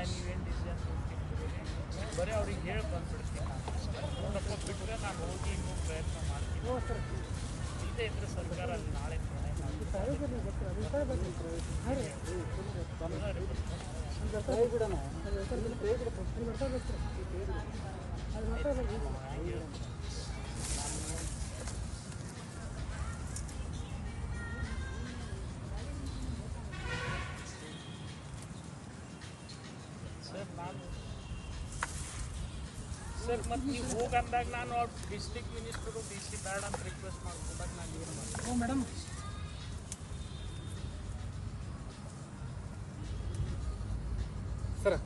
ನಾಳೆ ನೀವೇನು ಡಿಸಿಷನ್ ಕೊಡ್ತೀನಿ ಬರೀ ಅವ್ರಿಗೆ ಹೇಳಿ ಬಂದ್ಬಿಡ್ತೀನಿ ನಾನು. ನೋಡಪ್ಪ ಬಿಟ್ಟರೆ ನಾನು ಹೋಗಿ ಇನ್ನೂ ಪ್ರಯತ್ನ ಮಾಡ್ತೀನಿ. ಇಲ್ಲದೆ ಇದ್ರೆ ಸರ್ಕಾರ ಅಲ್ಲಿ ನಾಳೆ ನಿರ್ಣಯ ಸರ್ ಸರ್ ಮತ್ತು ನೀವು ಹೋಗಿ ಅಂದಾಗ ನಾನು ಅವ್ರು ಡಿಸ್ಟ್ರಿಕ್ಟ್ ಮಿನಿಸ್ಟರು ಡಿ ಸಿ ಬೇಡ ಅಂತ ರಿಕ್ವೆಸ್ಟ್ ಮಾಡ್ಕೊಂಡಾಗ ನಾನು ಏನು ಮಾಡ್ತೀನಿ ಹ್ಞೂ ಮೇಡಮ್ ಸರ್